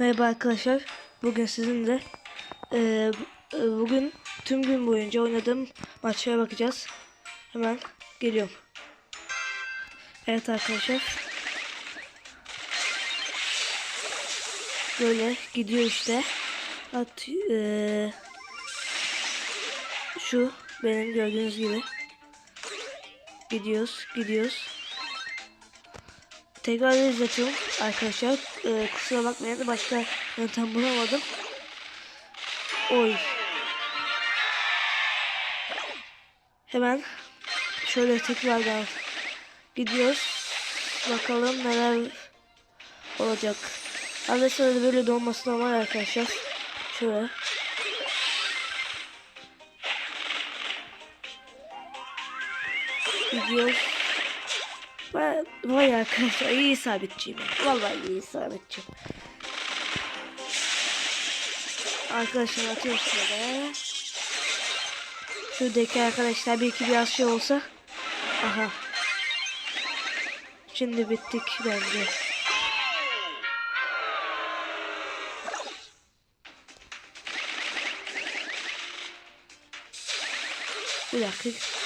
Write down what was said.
Merhaba arkadaşlar. Bugün sizinle bu- e, bugün tüm gün boyunca oynadığım maçlara bakacağız. Hemen geliyorum. Evet arkadaşlar. Böyle gidiyor işte. At eee, şu benim gördüğünüz gibi. Gidiyoruz, gidiyoruz. Tekrar izletiyorum arkadaşlar. Ee, kusura bakmayın başka yöntem bulamadım. Oy. Hemen şöyle tekrardan gidiyoruz. Bakalım neler olacak. Sırada böyle de olması normal arkadaşlar. Şöyle. Gidiyoruz. Vay, vay arkadaşlar iyi isabetçiyim. Vallahi iyi isabetçiyim. Arkadaşlar atıyoruz şöyle. Şuradaki arkadaşlar bir iki biraz şey olsa. Aha. Şimdi bittik bence. Bir dakika.